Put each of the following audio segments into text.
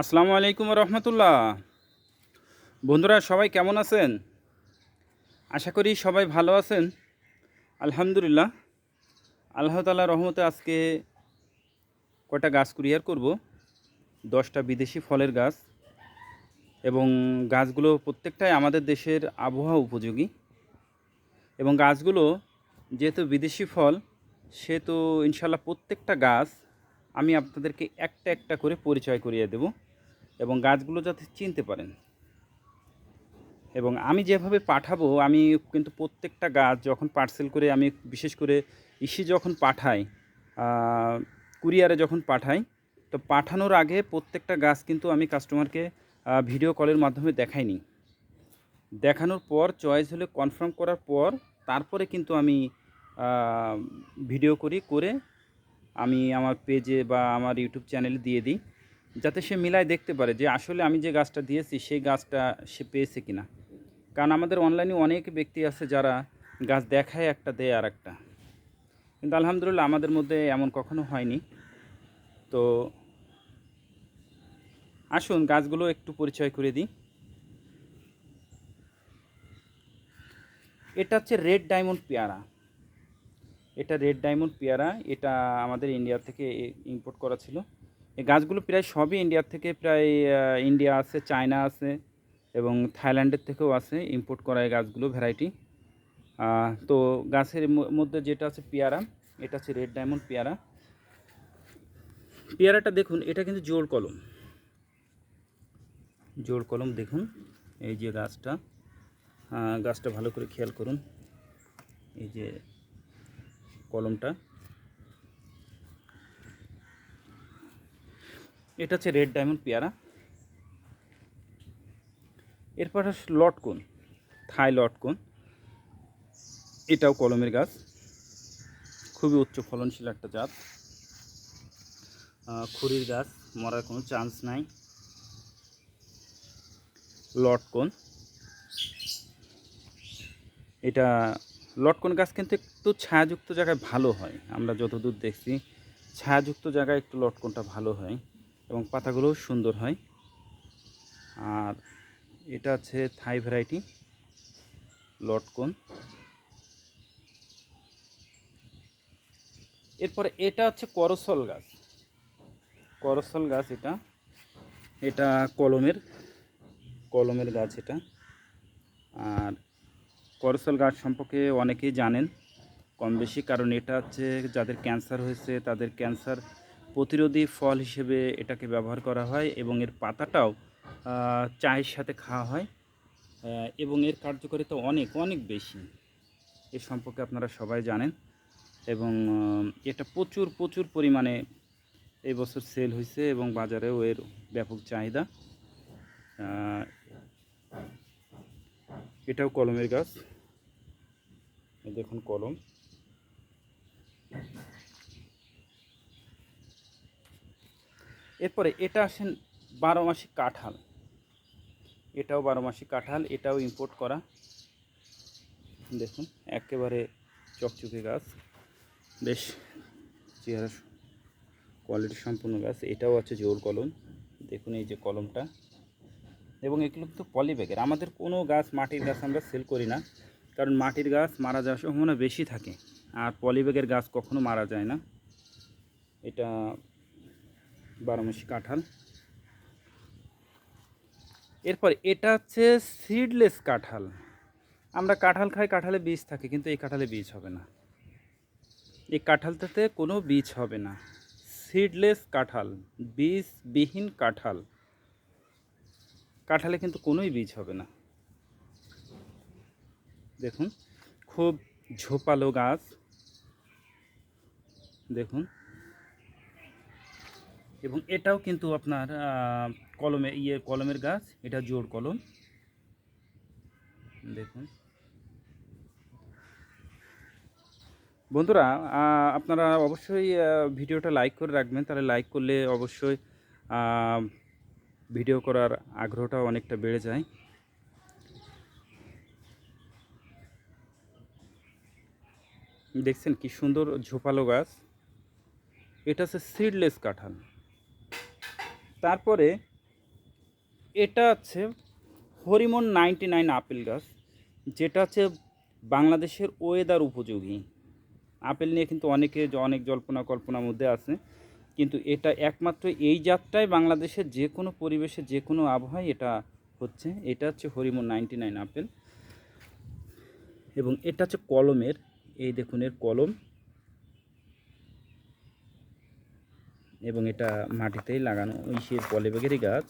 আসসালামু আলাইকুম রহমতুল্লাহ। বন্ধুরা, সবাই কেমন আছেন? আশা করি সবাই ভালো আছেন। আলহামদুলিল্লাহ। আল্লাহ তালা রহমতে আজকে কটা গাছ কুরিয়ার করব? দশটা বিদেশি ফলের গাছ এবং গাছগুলো প্রত্যেকটাই আমাদের দেশের আবহাওয়া উপযোগী। এবং গাছগুলো যেহেতু বিদেশি ফল, সেহেতু ইনশাল্লাহ প্রত্যেকটা গাছ আমি আপনাদেরকে একটা একটা করে পরিচয় করিয়ে দেব। এবং গাছগুলো যাতে চিনতে পারেন। এবং আমি যেভাবে পাঠাবো, আমি কিন্তু প্রত্যেকটা গাছ যখন পার্সেল করে, আমি বিশেষ করে ইসি যখন পাঠাই কুরিয়ারে যখন পাঠাই, তো পাঠানোর আগে প্রত্যেকটা গাছ কিন্তু আমি কাস্টমারকে ভিডিও কলের মাধ্যমে দেখাইনি। দেখানোর পর চয়েস হলে কনফার্ম করার পর, তারপরে কিন্তু আমি ভিডিও করি, করে আমি আমার পেজে বা আমার ইউটিউব চ্যানেলে দিয়ে দিই। যাতে সে মিলায় দেখতে পারে যে আসলে আমি যে গাছটা দিয়েছি, সেই গাছটা সে পেয়েছে কি না কারণ আমাদের অনলাইনে অনেক ব্যক্তি আছে যারা গাছ দেখায় একটা, দেয় আর একটা কিন্তু আলহামদুলিল্লাহ আমাদের মধ্যে এমন কখনো হয়নি। তো আসুন গাছগুলো একটু পরিচয় করে দিই। এটা হচ্ছে রেড ডায়মন্ড পেয়ারা। এটা রেড ডায়মন্ড পেয়ারা, এটা আমাদের ইন্ডিয়া থেকে ইম্পোর্ট করা ছিল। এই গাছগুলো প্রায় সবই ইন্ডিয়ার থেকে প্রায় ইন্ডিয়া আছে চায়না আছে এবং থাইল্যান্ডের থেকেও আছে। ইম্পোর্ট করা এই গাছগুলো ভ্যারাইটি তো গাছের মধ্যে যেটা আছে পেয়ারা, এটা হচ্ছে রেড ডায়মন্ড পেয়ারা। পেয়ারাটা দেখুন, এটা কিন্তু জোর কলম। জোর কলম দেখুন, এই যে গাছটা। গাছটা ভালো করে খেয়াল করুন। এই যে কলমটা। এটা হচ্ছে রেড ডায়মন্ড পেয়ারা। এরপর লটকন থাই লটকন এটাও কলমের গাছ। খুবই উচ্চ ফলনশীল একটা জাত। খুরির গাছ, মরার কোনো চান্স নাই। লটকন এটা লটকন গাছ কিন্তু একটু ছায়াযুক্ত জায়গায় ভালো হয়। আমরা যতদূর দেখছি, ছায়াযুক্ত জায়গায় একটু লটকনটা ভালো হয়। এবং পাতাগুলোও সুন্দর হয়। আর এটা আছে থাই ভ্যারাইটি লটকন। এরপরে এটা হচ্ছে করসল গাছ। করসল গাছ এটা। এটা কলমের কলমের গাছ এটা। আর করসল গাছ সম্পর্কে অনেকেই জানেন কম বেশি কারণ এটা হচ্ছে যাদের ক্যান্সার হয়েছে, তাদের ক্যান্সার প্রতিরোধী ফল হিসেবে এটাকে ব্যবহার করা হয় এবং এর পাতাটাও চায়ের সাথে খাওয়া হয় এবং এর কার্যকারিতা অনেক অনেক বেশি। এ সম্পর্কে আপনারা সবাই জানেন এবং এটা প্রচুর প্রচুর পরিমাণে এই বছর সেল হয়েছে এবং বাজারেও এর ব্যাপক চাহিদা। এটাও কলমের গাছ। দেখুন কলম। এরপরে এটা আসেন বারো মাসি কাঁঠাল। এটাও বারো মাসি কাঁঠাল, এটাও ইম্পোর্ট করা। দেখুন, একেবারে চকচকে গাছ। বেশ চেহারা কোয়ালিটি সম্পূর্ণ গাছ। এটাও আছে জোর কলম। দেখুন এই যে কলমটা। এবং এগুলো কিন্তু পলিব্যাগের আমাদের কোনো গাছ মাটির গাছ আমরা সেল করি না। কারণ মাটির গাছ মারা যাওয়ার সম্ভাবনা বেশি থাকে। আর পলিব্যাগের গাছ কখনো মারা যায় না। এটা বারোমাসি কাঁঠাল। এরপর এটা হচ্ছে সিডলেস কাঁঠাল। আমরা কাঁঠাল খাই, কাঁঠালে বীজ থাকে, কিন্তু এই কাঁঠালে বীজ হবে না। এই কাঁঠালটাতে কোনো বীজ হবে না। সিডলেস কাঁঠাল, বীজবিহীন কাঁঠাল। কাঁঠালে কিন্তু কোনোই বীজ হবে না। দেখুন, খুব ঝোপালো গাছ। দেখুন। এবং এটাও কিন্তু আপনার কলমে ইয়ে কলমের গাছ, এটা জোর কলম। দেখুন। বন্ধুরা আপনারা অবশ্যই ভিডিওটা লাইক করে রাখবেন। তাহলে লাইক করলে অবশ্যই ভিডিও করার আগ্রহটা অনেকটা বেড়ে যায়। দেখছেন কি সুন্দর ঝোপালো গাছ। এটা হচ্ছে সিডলেস কাঁঠাল। তারপরে এটা হচ্ছে হরিমন নাইনটি নাইন আপেল গাছ, যেটা হচ্ছে বাংলাদেশের ওয়েদার উপযোগী। আপেল নিয়ে কিন্তু অনেকে অনেক জল্পনা কল্পনার মধ্যে আছে, কিন্তু এটা একমাত্র এই জাতটাই বাংলাদেশের যে কোনো পরিবেশে, যে কোনো আবহাওয়ায় এটা হচ্ছে। এটা হচ্ছে হরিমন নাইনটি নাইন আপেল এবং এটা হচ্ছে কলমের, এই দেখুন এর কলম। এবং এটা মাটিতেই লাগানো। ওই সে পলিবেগেরই গাছ।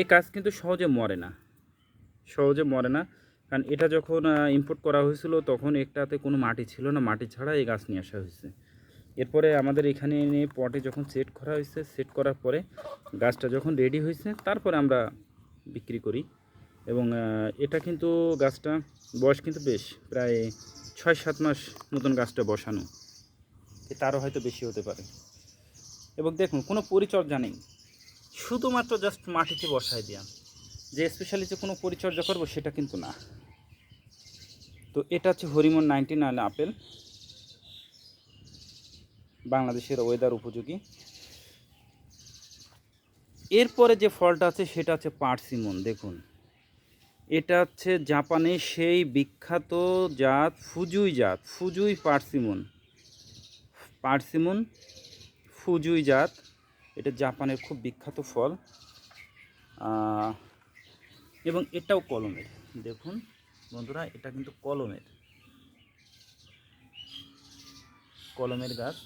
এই গাছ কিন্তু সহজে মরে না। সহজে মরে না। কারণ এটা যখন ইম্পোর্ট করা হয়েছিল, তখন একটাতে কোনো মাটি ছিল না। মাটি ছাড়া এই গাছ নিয়ে আসা হয়েছে। এরপরে আমাদের এখানে এনে পটে যখন সেট করা হয়েছে সেট করার পরে গাছটা যখন রেডি হয়েছে, তারপরে আমরা বিক্রি করি। এবং এটা কিন্তু গাছটা বয়স কিন্তু বেশ, প্রায় ছয় সাত মাস নতুন গাছটা বসানো। তারও হয়তো বেশি হতে পারে। এবং দেখুন, কোনো পরিচর্যা নেই। শুধুমাত্র জাস্ট মাটিতে বসায় দেওয়া যে স্পেশালি যে কোনো পরিচর্যা করব সেটা কিন্তু না। তো এটা হচ্ছে হরিমন নাইনটি নাইন আপেল বাংলাদেশের ওয়েদার উপযোগী। এরপরে যে ফলটা আছে সেটা হচ্ছে পার্সিমন, দেখুন। এটা হচ্ছে জাপানের সেই বিখ্যাত জাত, ফুজুই জাত, ফুজুই পার্সিমন। পার্সিমন, ফুজুই জাত, এটা জাপানের খুব বিখ্যাত ফল। এবং এটাও কলমের, দেখুন বন্ধুরা, এটা কিন্তু কলমের। কলমের গাছ,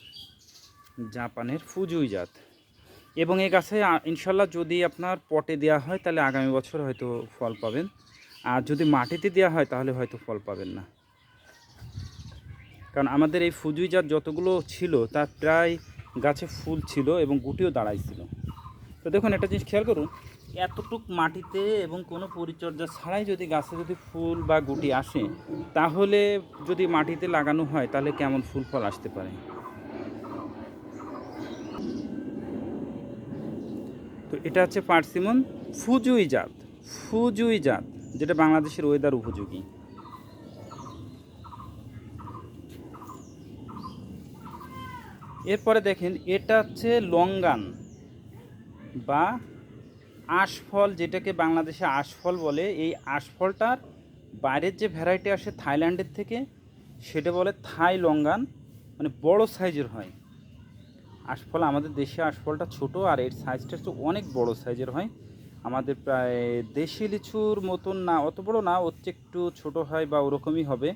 জাপানের ফুজুই জাত। এবং এই গাছে ইনশাল্লাহ যদি আপনার পটে দেওয়া হয়, তাহলে আগামী বছর হয়তো ফল পাবেন। আর যদি মাটিতে দেওয়া হয়, তাহলে হয়তো ফল পাবেন না। কারণ আমাদের এই ফুজুই জাত যতগুলো ছিল, তার প্রায় গাছে ফুল ছিল এবং গুটিও দাঁড়াইছিল। তো দেখুন, একটা জিনিস খেয়াল করুন, এতটুক মাটিতে এবং কোনো পরিচর্যা ছাড়াই যদি গাছে যদি ফুল বা গুটি আসে, তাহলে যদি মাটিতে লাগানো হয়, তাহলে কেমন ফুল ফল আসতে পারে? তো এটা হচ্ছে পার্সিমন ফুজুই জাত ফুজুই জাত, যেটা বাংলাদেশের ওয়েদার উপযোগী। এরপরে দেখেন, এটা হচ্ছে লঙ্গান বা আশফল, যেটাকে বাংলাদেশে আশফল বলে। এই আশফলটার বাইরের যে ভ্যারাইটি আসে থাইল্যান্ডের থেকে, সেটা বলে থাই লঙ্গান মানে বড় সাইজের হয়। আশফল, আমাদের দেশে আশফলটা ছোট আর এর সাইজটা একটু অনেক বড় সাইজের হয়। আমাদের প্রায় দেশি লিচুর মতন না, অত বড় না, ওর একটু ছোট হয় বা ওরকমই হবে।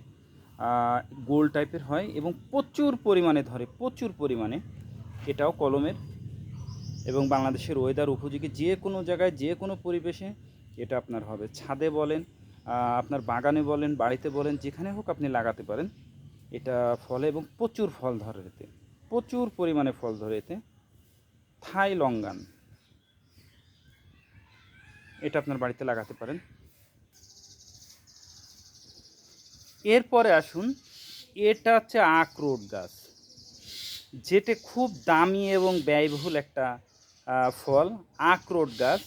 গোল টাইপের হয় এবং প্রচুর পরিমাণে ধরে, প্রচুর পরিমাণে। এটাও কলমের এবং বাংলাদেশের ওয়েদার উপযোগী যে কোনো জায়গায়, যে কোনো পরিবেশে এটা আপনার হবে। ছাদে বলেন আপনার বাগানে বলেন, বাড়িতে বলেন, যেখানে হোক আপনি লাগাতে পারেন। এটা ফলে এবং প্রচুর ফল ধরে এতে। প্রচুর পরিমাণে ফল ধরে এতে। Thai longan. এটা আপনার বাড়িতে লাগাতে পারেন। এরপরে আসুন, এটা হচ্ছে আখরোট গাছ। যেটা খুব দামি এবং ব্যয়বহুল একটা ফল, আখরোট গাছ।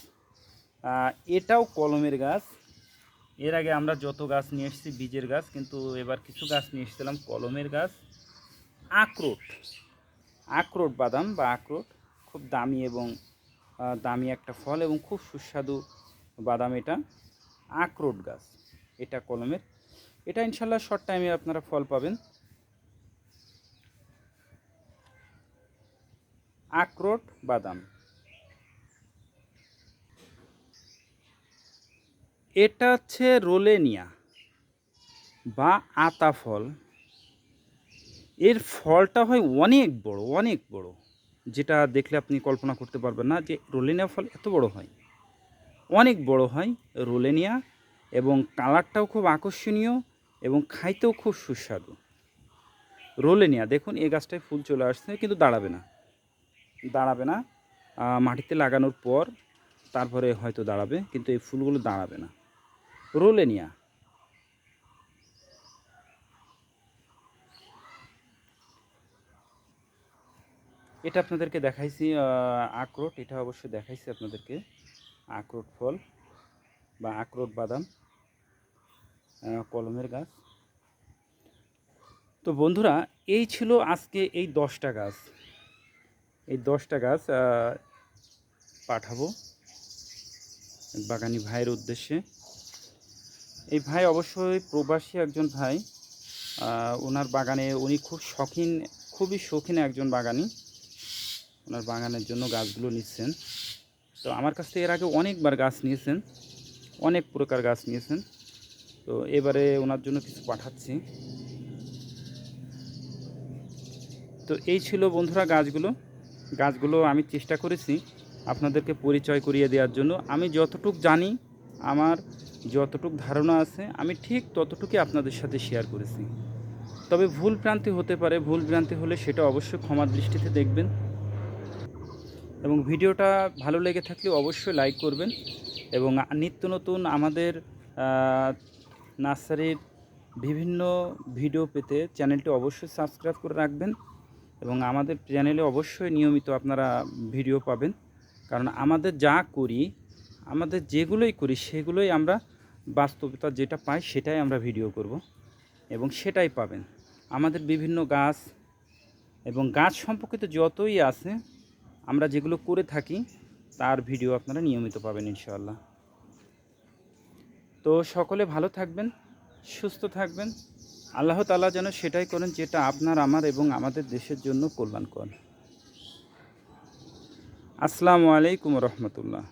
এটাও কলমের গাছ। এর আগে আমরা যত গাছ নিয়ে এসেছি, বীজের গাছ, কিন্তু এবার কিছু গাছ নিয়ে এসেছিলাম কলমের গাছ। আখরোট। আখরোট বাদাম বা আখরোট খুব দামি এবং দামি একটা ফল এবং খুব সুস্বাদু বাদাম এটা। আখরোট গাছ, এটা কলমের। এটা ইনশাল্লাহ শর্ট টাইমে আপনারা ফল পাবেন। আখরোট বাদাম। এটা হচ্ছে রোলেনিয়া বা আতা ফল। এর ফলটা হয় অনেক বড় অনেক বড়। যেটা দেখলে আপনি কল্পনা করতে পারবেন না যে রোলেনিয়া ফল এত বড় হয়। অনেক বড় হয় রোলেনিয়া এবং কালারটাও খুব আকর্ষণীয় এবং খাইতেও খুব সুস্বাদু। রোলেনিয়া, দেখুন এই গাছটায় ফুল চলে আসছে কিন্তু দাঁড়াবে না। দাঁড়াবে না। মাটিতে লাগানোর পর তারপরে হয়তো দাঁড়াবে কিন্তু এই ফুলগুলো দাঁড়াবে না। রোলেনিয়া এটা আপনাদেরকে দেখাইছি আখরোট। এটা অবশ্যই দেখাইছি আপনাদেরকে। আখরোট ফল বা আখরোট বাদাম কলমের গাছ। তো বন্ধুরা, এই ছিল আজকে এই দশটা গাছ। এই দশটা গাছ পাঠাবো বাগানি ভাইয়ের উদ্দেশ্যে। এই ভাই অবশ্যই প্রবাসী একজন ভাই। ওনার বাগানে উনি খুব শখিন, খুবই শৌখিন একজন বাগানি। ওনার বাগানের জন্য গাছগুলো নিচ্ছেন। তো আমার কাছ থেকে এর আগে অনেকবার গাছ নিয়েছেন, অনেক প্রকার গাছ নিয়েছেন। তো এবারে ওনার জন্য কিছু পাঠাচ্ছি। তো এই ছিল বন্ধুরা গাছগুলো। গাছগুলো আমি চেষ্টা করেছি আপনাদেরকে পরিচয় করিয়ে দেওয়ার জন্য। আমি যতটুক জানি, আমার যতটুক ধারণা আছে, আমি ঠিক ততটুকুই আপনাদের সাথে শেয়ার করেছি। তবে ভুল ভ্রান্তি হতে পারে, ভুল ভ্রান্তি হলে সেটা অবশ্যই ক্ষমার দৃষ্টিতে দেখবেন। এবং ভিডিওটা ভালো লেগে থাকলে অবশ্যই লাইক করবেন এবং নিত্য নতুন আমাদের নার্সারির বিভিন্ন ভিডিও পেতে চ্যানেলটি অবশ্যই সাবস্ক্রাইব করে রাখবেন এবং আমাদের চ্যানেলে অবশ্যই নিয়মিত আপনারা ভিডিও পাবেন। কারণ আমাদের যা করি, আমাদের যেগুলোই করি, সেগুলোই আমরা বাস্তবতা যেটা পাই সেটাই আমরা ভিডিও করব এবং সেটাই পাবেন। আমাদের বিভিন্ন গাছ এবং গাছ সম্পর্কিত যতই আছে আমরা যেগুলো করে থাকি, তার ভিডিও আপনারা নিয়মিত পাবেন ইনশাআল্লাহ। তো সকলে ভালো থাকবেন, সুস্থ থাকবেন। আল্লাহ তালা যেন সেটাই করেন যেটা আপনার, আমার এবং আমাদের দেশের জন্য কল্যাণকর। আসসালামু আলাইকুম রহমতুল্লাহ।